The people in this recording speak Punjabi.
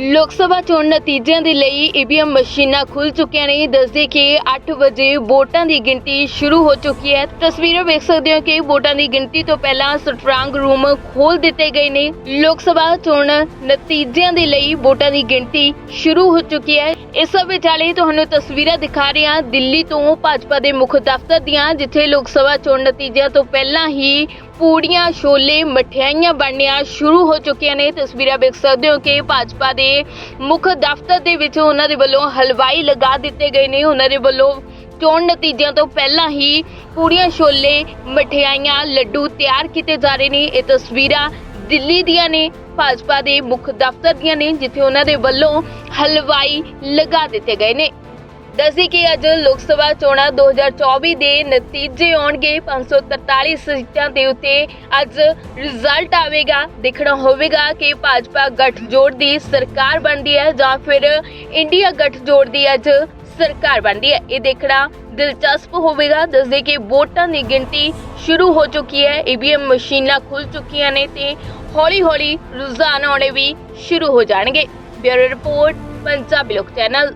ਲੋਕ ਸਭਾ ਚੋਣ ਨਤੀਜਿਆਂ ਦੇ ਲਈ ਈਵੀਐਮ ਮਸ਼ੀਨਾਂ ਖੁੱਲ ਚੁੱਕੀਆਂ ਨੇ। ਦੱਸਦੇ ਕਿ 8 ਵਜੇ ਵੋਟਾਂ ਦੀ ਗਿਣਤੀ ਸ਼ੁਰੂ ਹੋ ਚੁੱਕੀ ਹੈ। ਤਸਵੀਰਾਂ ਵੇਖ ਸਕਦੇ ਹੋ ਕਿ ਵੋਟਾਂ ਦੀ ਗਿਣਤੀ ਤੋਂ ਪਹਿਲਾਂ ਸਟਰਾਂਗ ਰੂਮ ਖੋਲ ਦਿੱਤੇ ਗਏ ਨੇ। ਲੋਕ ਸਭਾ ਚੋਣ ਨਤੀਜਿਆਂ ਦੇ ਲਈ ਵੋਟਾਂ ਦੀ ਗਿਣਤੀ ਸ਼ੁਰੂ ਹੋ ਚੁੱਕੀ ਹੈ। ਇਸ ਵਿਚਾਲੇ ਤੁਹਾਨੂੰ ਤਸਵੀਰਾਂ ਦਿਖਾ ਰਹੇ ਹਾਂ। ਦਿੱਲੀ ਤੋਂ ਭਾਜਪਾ ਦੇ ਮੁੱਖ ਦਫ਼ਤਰ ਦੀਆਂ, ਜਿੱਥੇ ਲੋਕ ਸਭਾ ਚੋਣ ਨਤੀਜਿਆਂ ਤੋਂ ਪਹਿਲਾਂ ਹੀ ਪੂੜੀਆਂ, ਛੋਲੇ, ਮਠਿਆਈਆਂ ਬਣਨੀਆਂ ਸ਼ੁਰੂ ਹੋ ਚੁੱਕੀਆਂ ਨੇ। ਤਸਵੀਰਾਂ ਵੇਖ ਸਕਦੇ ਹੋ ਕਿ ਭਾਜਪਾ ਦੇ ਮੁੱਖ ਦਫ਼ਤਰ ਦੇ ਵਿੱਚ ਉਹਨਾਂ ਦੇ ਵੱਲੋਂ ਹਲਵਾਈ ਲਗਾ ਦਿੱਤੇ ਗਏ ਨੇ। ਉਹਨਾਂ ਦੇ ਵੱਲੋਂ ਚੋਣ ਨਤੀਜਿਆਂ ਤੋਂ ਪਹਿਲਾਂ ਹੀ ਪੂੜੀਆਂ, ਛੋਲੇ, ਮਠਿਆਈਆਂ, ਲੱਡੂ ਤਿਆਰ ਕੀਤੇ ਜਾ ਰਹੇ ਨੇ। ਇਹ ਤਸਵੀਰਾਂ ਦਿੱਲੀ ਦੀਆਂ ਨੇ, ਭਾਜਪਾ ਦੇ ਮੁੱਖ ਦਫ਼ਤਰ ਦੀਆਂ ਨੇ, ਜਿੱਥੇ ਉਹਨਾਂ ਦੇ ਵੱਲੋਂ ਹਲਵਾਈ ਲਗਾ ਦਿੱਤੇ ਗਏ ਨੇ। ਦੱਸੀ ਕਿ ਅੱਜ ਲੋਕ ਸਭਾ ਚੋਣਾਂ 2024 ਦੇ ਨਤੀਜੇ ਆਉਣਗੇ। 543 ਸੀਟਾਂ ਦੇ ਉੱਤੇ ਅੱਜ ਰਿਜ਼ਲਟ ਆਵੇਗਾ। ਦੇਖਣਾ ਹੋਵੇਗਾ ਕਿ ਭਾਜਪਾ ਗੱਠਜੋੜ ਦੀ ਸਰਕਾਰ ਬਣਦੀ ਹੈ ਜਾਂ ਫਿਰ ਇੰਡੀਆ ਗੱਠਜੋੜ ਦੀ ਅੱਜ ਸਰਕਾਰ ਬਣਦੀ ਹੈ। ਇਹ ਦੇਖਣਾ ਦਿਲਚਸਪ ਹੋਵੇਗਾ। ਦੱਸਦੇ ਕਿ ਵੋਟਾਂ ਦੀ ਗਿਣਤੀ ਸ਼ੁਰੂ ਹੋ ਚੁੱਕੀ ਹੈ। ਈਵੀਐਮ ਮਸ਼ੀਨਾਂ ਖੁੱਲ ਚੁੱਕੀਆਂ ਨੇ ਤੇ ਹੌਲੀ-ਹੌਲੀ ਰੁਝਾਨ ਆਉਣੇ ਵੀ ਸ਼ੁਰੂ ਹੋ ਜਾਣਗੇ। ਬਿਊਰੋ ਰਿਪੋਰਟ, ਪੰਜਾਬੀ ਲੋਕ ਚੈਨਲ।